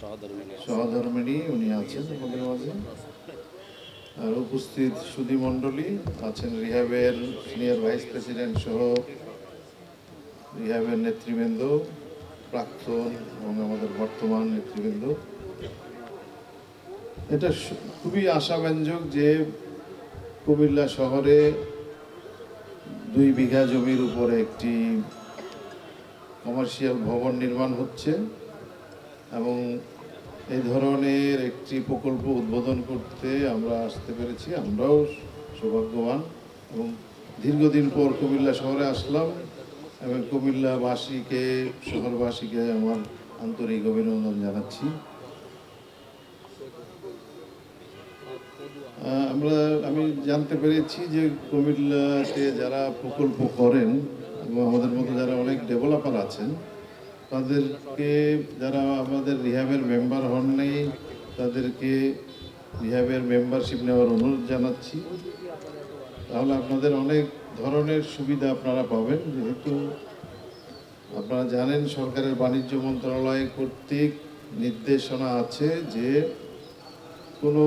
সহধর্মিনী উনি আছেন আমাদের মাঝে। আর উপস্থিত সুধী মণ্ডলী আছেন রিহাবের সিনিয়র ভাইস প্রেসিডেন্ট সহ রিহাবের নেতৃবৃন্দ, প্রাক্তন এবং আমাদের বর্তমান নেতৃবৃন্দ। এটা খুবই আশাব্যঞ্জক যে কুমিল্লা শহরে দুই বিঘা জমির উপরে একটি কমার্শিয়াল ভবন নির্মাণ হচ্ছে। এবং এই ধরনের একটি প্রকল্প উদ্বোধন করতে আমরা আসতে পেরেছি। আমরাও সৌভাগ্যবান এবং দীর্ঘদিন পর কুমিল্লা শহরে আসলাম এবং কুমিল্লাবাসীকে, শহরবাসীকে আমার আন্তরিক অভিনন্দন জানাচ্ছি। আমরা, আমি জানতে পেরেছি যে কুমিল্লাতে যারা প্রকল্প করেন এবং আমাদের মধ্যে যারা অনেক ডেভেলপার আছেন তাদেরকে যারা আমাদের রিহাবের মেম্বার হন নেই, তাদেরকে রিহাবের মেম্বারশিপ নেওয়ার অনুরোধ জানাচ্ছি। তাহলে আপনাদের অনেক ধরনের সুবিধা আপনারা পাবেন, যেহেতু আপনারা জানেন সরকারের বাণিজ্য মন্ত্রণালয় কর্তৃক নির্দেশনা আছে যে কোনো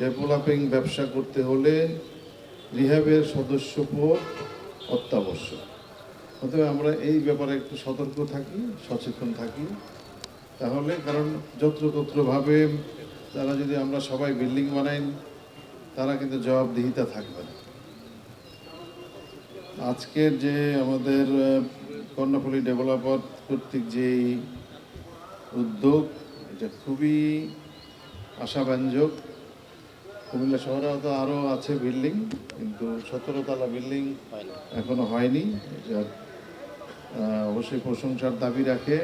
ডেভেলপিং ব্যবসা করতে হলে রিহাবের সদস্য সদস্যপদ অত্যাবশ্যক। অতএব আমরা এই ব্যাপারে একটু সতর্ক থাকি সচেতন থাকি। তাহলে কারণ যত্রতত্রভাবে তারা যদি আমরা সবাই বিল্ডিং বানাই তারা কিন্তু জবাবদিহিতা থাকবে না। আজকের যে আমাদের কর্ণফুলী ডেভেলপার কর্তৃক যেই উদ্যোগ এটা খুবই আশাব্যঞ্জক। কুমিল্লা শহরে হয়তো আরও আছে বিল্ডিং কিন্তু সতেরো তলা বিল্ডিং এখনও হয়নি। অবশ্যই প্রশংসার দাবি রাখে।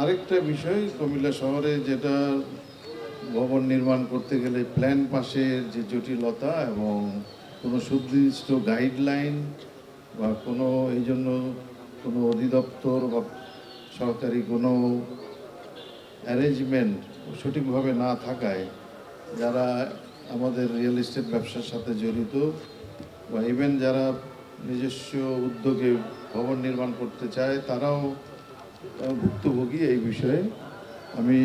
আরেকটা বিষয়, কুমিল্লা শহরে যেটা ভবন নির্মাণ করতে গেলে প্ল্যান পাশের যে জটিলতা এবং কোনো সুনির্দিষ্ট গাইডলাইন বা কোনো, এই জন্য কোনো অধিদপ্তর বা সরকারি কোনো অ্যারেঞ্জমেন্ট সঠিকভাবে না থাকায় যারা আমাদের রিয়েল এস্টেট ব্যবসার সাথে জড়িত বা ইভেন যারা নিজস্ব উদ্যোগে ভবন নির্মাণ করতে চায়, তারাও ভুক্তভোগী এই বিষয়ে। আমি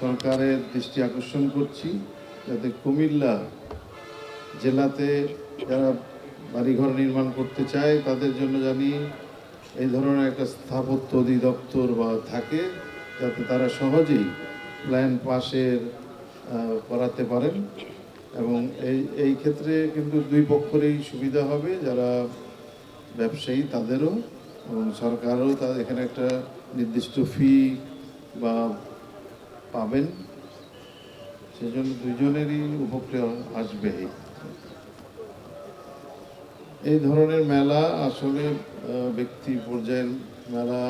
সরকারের দৃষ্টি আকর্ষণ করছি যাতে কুমিল্লা জেলাতে যারা বাড়িঘর নির্মাণ করতে চায়, তাদের জন্য জানি এই ধরনের একটা স্থাপত্য অধিদপ্তর বা থাকে, যাতে তারা সহজেই প্ল্যান পাশের করাতে পারেন। এবং এই এই ক্ষেত্রে কিন্তু দুই পক্ষেরই সুবিধা হবে, যারা ব্যবসায়ী তাদেরও এবং সরকারও তাদের এখানে একটা নির্দিষ্ট ফি বা পাবেন। সেজন্য দুজনেরই উপকার আসবে। এই ধরনের মেলা আসলে ব্যক্তি পর্যায়ের মেলা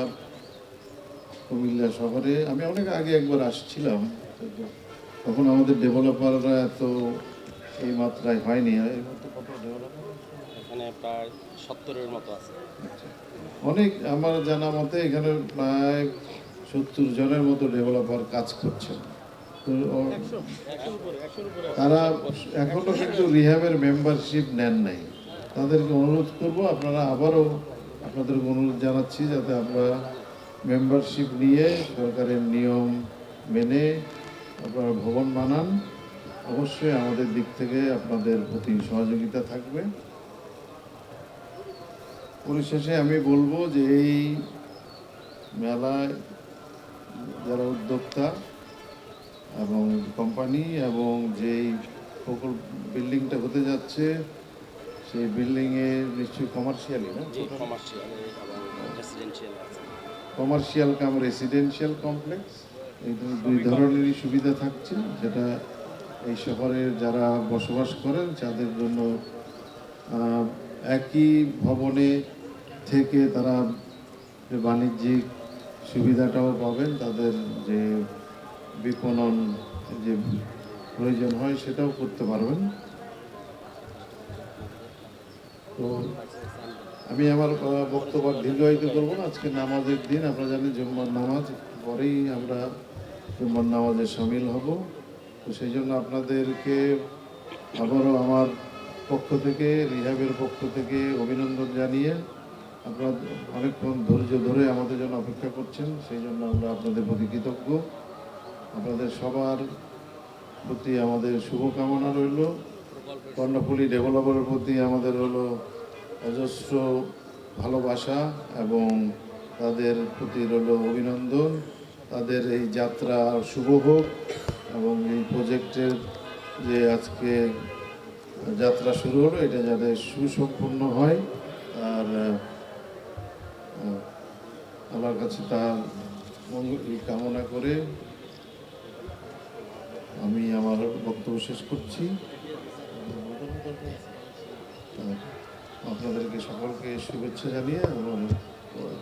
কুমিল্লা শহরে, আমি অনেক আগে একবার আসছিলাম। তখন আমাদের ডেভেলপাররা এত এই মাত্রায় হয়নি। এই কত ডেভেলপার এখানে প্রায় সত্তরের মতো আছে। অনেক আমার জানা মতে এখানে প্রায় সত্তর জনের মতো ডেভেলপার কাজ করছেন তো তারা এখনও কিন্তু রিহাবের মেম্বারশিপ নেন নাই। তাদেরকে অনুরোধ করব আপনারা আবারও আপনাদেরকে অনুরোধ জানাচ্ছি যাতে আমরা মেম্বারশিপ নিয়ে সরকারের নিয়ম মেনে আপনারা ভবন বানান। অবশ্যই আমাদের দিক থেকে আপনাদের প্রতি সহযোগিতা থাকবে। পরিশেষে আমি বলব যে এই মেলায় যারা উদ্যোক্তা এবং কোম্পানি এবং যেই প্রকল্প বিল্ডিংটা হতে যাচ্ছে সেই বিল্ডিংয়ে নিশ্চয়ই কমার্শিয়ালি না? কমার্শিয়াল কাম রেসিডেন্সিয়াল কমপ্লেক্স এই দুই ধরনেরই সুবিধা থাকছে। যেটা এই শহরের যারা বসবাস করেন তাদের জন্য একই ভবনে থেকে তারা বাণিজ্যিক সুবিধাটাও পাবেন, তাদের যে বিপণন যে প্রয়োজন হয়, সেটাও করতে পারবেন। তো আমি আমার বক্তব্য দীর্ঘায়িত করব না। আজকে নামাজের দিন, আপনারা জানেন জুম্মার নামাজ, পরেই আমরা জুম্মার নামাজে সামিল হব। তো সেই জন্য আপনাদেরকে আবারও আমার পক্ষ থেকে, রিহাবের পক্ষ থেকে অভিনন্দন জানিয়ে আপনারা অনেকক্ষণ ধৈর্য ধরে আমাদের জন্য অপেক্ষা করছেন। সেই জন্য আমরা আপনাদের প্রতি কৃতজ্ঞ। আপনাদের সবার প্রতি আমাদের শুভকামনা রইল। কর্ণফুলি ডেভেলপারের প্রতি আমাদের হলো অজস্র ভালোবাসা এবং তাদের প্রতি রইল অভিনন্দন। তাদের এই যাত্রা শুভ হোক এবং এই প্রজেক্টের যে আজকে যাত্রা শুরু হলো, এটা যাতে সুসম্পূর্ণ হয়। আর আমার কাছে তার কামনা করে আমি আমার বক্তব্য শেষ করছি। আপনাদেরকে সকলকে শুভেচ্ছা জানিয়ে এবং